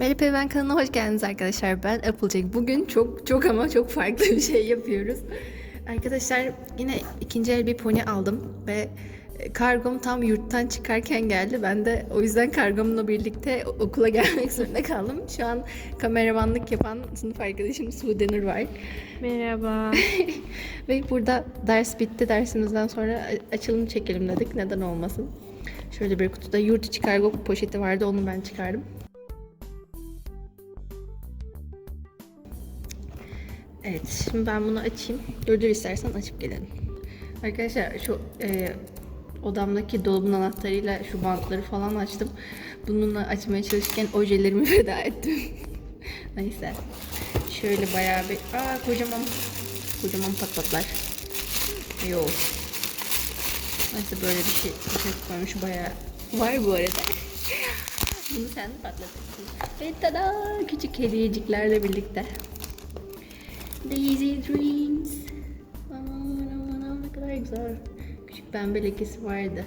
Merhaba ben kanalına hoş geldiniz arkadaşlar. Ben Applejack. Bugün çok çok ama çok farklı bir şey yapıyoruz. Arkadaşlar yine ikinci el bir pony aldım ve e, kargom tam yurttan çıkarken geldi. Ben de o yüzden kargomla birlikte okula gelmek zorunda kaldım. Şu an kameramanlık yapan sınıf arkadaşım Sude Nur var. Merhaba. Ve burada ders bitti. Dersimizden sonra açılım çekelim dedik. Neden olmasın? Şöyle bir kutuda yurt içi kargo poşeti vardı. Onu ben çıkardım. Evet, şimdi ben bunu açayım. Durdur istersen açıp gelelim. Arkadaşlar şu e, odamdaki dolabın anahtarıyla şu bantları falan açtım. Bununla açmaya çalışırken ojelerimi feda ettim. Neyse. Şöyle bayağı bir... Aa kocaman, kocaman patlatlar. Yok. Neyse böyle bir şey, bir şey koymuş bayağı. Var bu arada. Bunu sen patlatırsın. Ve tada! Küçük hediyeciklerle birlikte. Daisy Dreams. Aman aman aman ne kadar güzel. Küçük pembe lekesi vardı.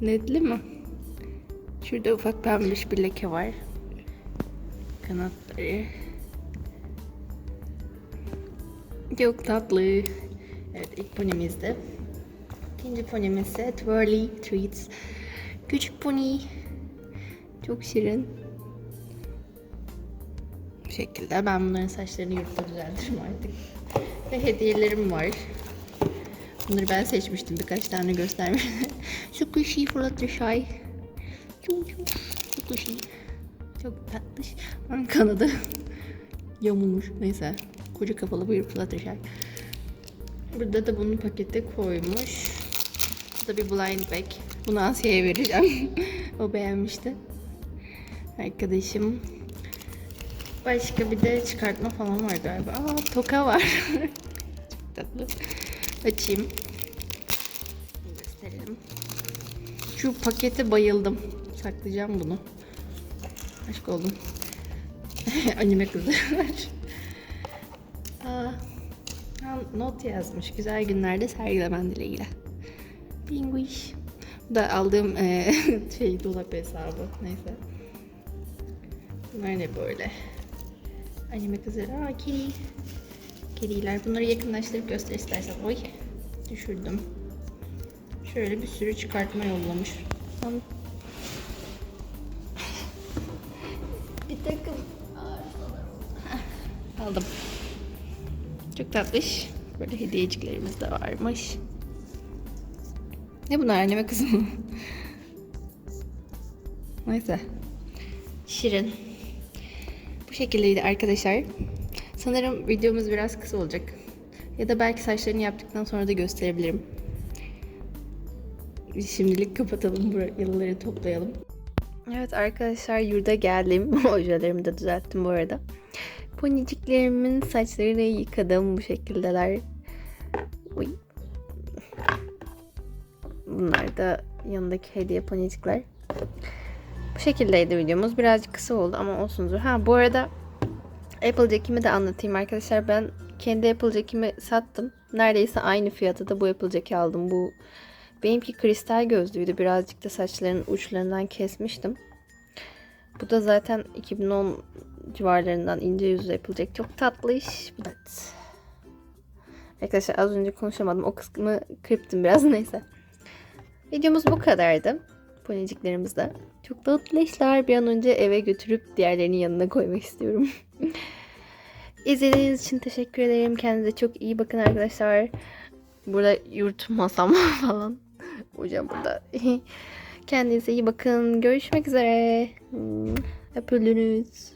Netli mi? Şurada ufak pembiş bir leke var. Kanatları. Çok tatlı. Evet ilk ponimizde. İkinci ponimiz ise Twirly Treats. Küçük pony. Çok şirin. Şekilde. Ben bunların saçlarını yurtta düzeltirim artık. Ve hediyelerim var. Bunları ben seçmiştim. Birkaç tane göstermiştim. Squishy Fluttershy. Çok çok Squishy. Çok tatlış. Ben kanadı yamulmuş. Neyse. Koca kafalı bir Fluttershy. Burada da bunun pakete koymuş. Bu da bir blind bag. Bunu Asya'ya vereceğim. o beğenmişti. Arkadaşım. Başka bir de çıkartma falan var galiba. Aa toka var. Çok tatlı. Açayım. Gösterelim. Şu pakete bayıldım. Saklayacağım bunu. Aşk oldum. Anime kızlar. Aa, not yazmış. Güzel günlerde sergilemen dileğiyle. Binguiş. Bu da aldığım eee, şey dolap hesabı. Neyse. Bunlar ne böyle? Anime kızları. Aa kedi. Kediler. Bunları yakınlaştırıp göster istersen. Oy. Düşürdüm. Şöyle bir sürü çıkartma yollamış. Bir takım. Aldım. Çok tatlış. Böyle hediyeciklerimiz de varmış. Ne bunlar anneme kızım? Neyse. Şirin. Bu şekildeydi arkadaşlar. Sanırım videomuz biraz kısa olacak. Ya da belki saçlarını yaptıktan sonra da gösterebilirim. Şimdilik kapatalım buraları toplayalım. Evet arkadaşlar yurda geldim. Ojelerimi de düzelttim bu arada. Poniciklerimin saçlarını yıkadım bu şekildeler. Uy. Bunlar da yanındaki hediye ponicikler. Bu şekildeydi videomuz. Birazcık kısa oldu ama olsundur. Ha bu arada Applejack'imi de anlatayım arkadaşlar. Ben kendi Applejack'imi sattım. Neredeyse aynı fiyata da bu Applejack'i aldım. Bu benimki kristal gözlüydü. Birazcık da saçlarının uçlarından kesmiştim. Bu da zaten 2010 civarlarından ince yüzlü yapılacak. Çok tatlı iş. Evet. Arkadaşlar az önce konuşamadım. O kısmı kırptım biraz neyse. Videomuz bu kadardı. Poneciklerimiz de. Çok tatlı işler. Bir an önce eve götürüp diğerlerinin yanına koymak istiyorum. İzlediğiniz için teşekkür ederim. Kendinize çok iyi bakın arkadaşlar. Burada yurt masam falan. Hocam burada. Kendinize iyi bakın. Görüşmek üzere. Hmm, Öpüldünüz.